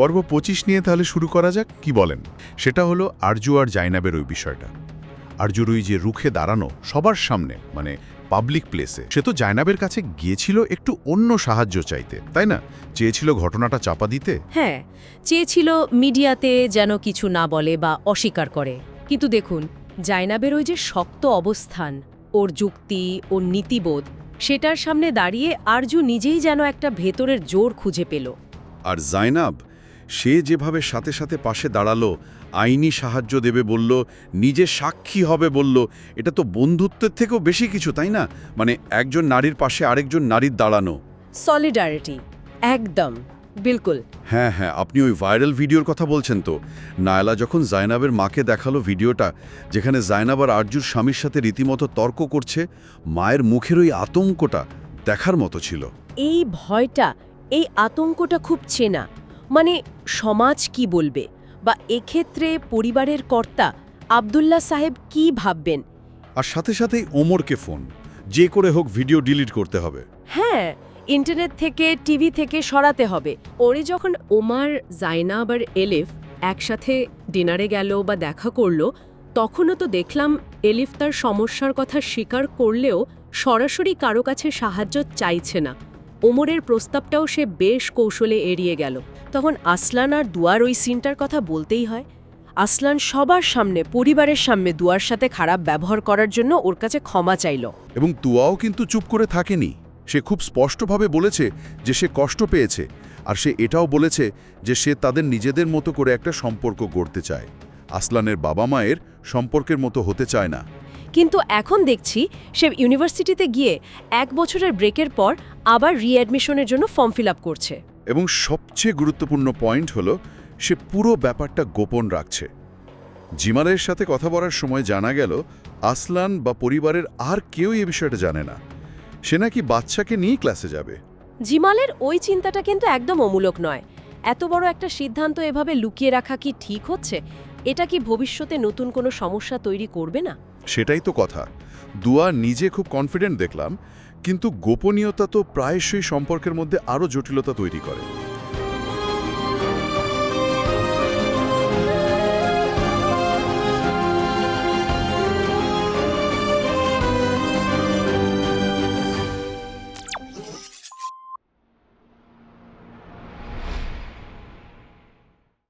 পর্ব পঁচিশ নিয়ে তাহলে শুরু করা যাক কি বলেন? সেটা হলো আরজু আর জাইনাবের ওই বিষয়টা। আরজুর ওই যে রুখে দাঁড়ানো সবার সামনে মানে পাবলিক প্লেসে সে তো জাইনাবের কাছে গিয়েছিল একটু অন্য সাহায্য চাইতে তাই না? চেয়েছিল ঘটনাটা চাপা দিতে? হ্যাঁ চেয়েছিল মিডিয়াতে যেন কিছু না বলে বা অস্বীকার করে। কিন্তু দেখুন জাইনাবের ওই যে শক্ত অবস্থান ওর যুক্তি ওর নীতিবোধ সেটার সামনে দাঁড়িয়ে আরজু নিজেই যেন একটা ভেতরের জোর খুঁজে পেল। আর জাইনাব সে যেভাবে সাথে সাথে পাশে দাঁড়াল আইনি সাহায্য দেবে বলল নিজে সাক্ষী হবে বলল এটা তো বন্ধুত্বের থেকেও বেশি কিছু তাই না? মানে একজন নারীর পাশে আরেকজন নারীর দাঁড়ানো। সলিডারিটি একদম বিলকুল। হ্যাঁ হ্যাঁ আপনি ওই ভাইরাল ভিডিওর কথা বলছেন তো। নায়লা যখন জাইনাবের মাকে দেখাল ভিডিওটা যেখানে জাইনাব আর আরজুর স্বামীর সাথে রীতিমতো তর্ক করছে মায়ের মুখের ওই আতঙ্কটা দেখার মতো ছিল। এই ভয়টা এই আতঙ্কটা খুব চেনা। মানে সমাজ কি বলবে বা এক্ষেত্রে পরিবারের কর্তা আবদুল্লাহ সাহেব কি ভাববেন? আর সাথে সাথেই ওমরকে ফোন যে করে হোক ভিডিও ডিলিট করতে হবে। হ্যাঁ ইন্টারনেট থেকে টিভি থেকে সরাতে হবে। ওরে যখন ওমার জাইনাব আর এলিফ একসাথে ডিনারে গেল বা দেখা করল তখনও তো দেখলাম এলিফ তার সমস্যার কথা স্বীকার করলেও সরাসরি কারও কাছে সাহায্য চাইছে না। ওমরের প্রস্তাবটাও সে বেশ কৌশলে এড়িয়ে গেল। তখন আসলান আর দুয়ার ওই সিনটার কথা বলতেই হয়। আসলান সবার সামনে পরিবারের সামনে দুয়ার সাথে খারাপ ব্যবহার করার জন্য ওর কাছে ক্ষমা চাইল। এবং দুয়াও কিন্তু চুপ করে থাকেনি। সে খুব স্পষ্টভাবে বলেছে যে সে কষ্ট পেয়েছে আর সে এটাও বলেছে যে সে তাদের নিজেদের মতো করে একটা সম্পর্ক গড়তে চায়। আসলানের বাবা মায়ের সম্পর্কের মতো হতে চায় না। কিন্তু এখন দেখছি সে ইউনিভার্সিটিতে গিয়ে এক বছরের ব্রেকের পর আবার রিঅ্যাডমিশনের জন্য ফর্ম ফিল করছে। এবং সবচেয়ে গুরুত্বপূর্ণ পয়েন্ট হলো, সে পুরো ব্যাপারটা গোপন রাখছে। জিমালের সাথে কথা বলার সময় জানা গেল, আসলান বা পরিবারের আর কেউই এ বিষয়টা জানে না। সে নাকি বাচ্চাকে নিয়ে ক্লাসে যাবে। জিমালের ওই চিন্তাটা কিন্তু একদম অমূলক নয়। এত বড় একটা সিদ্ধান্ত এভাবে লুকিয়ে রাখা কি ঠিক হচ্ছে? এটা কি ভবিষ্যতে নতুন কোনো সমস্যা তৈরি করবে না? সেটাই তো কথা। দুয়া নিজে খুব কনফিডেন্ট দেখলাম, কিন্তু গোপনীয়তা তো প্রায়শই সম্পর্কের মধ্যে আরও জটিলতা তৈরি করে।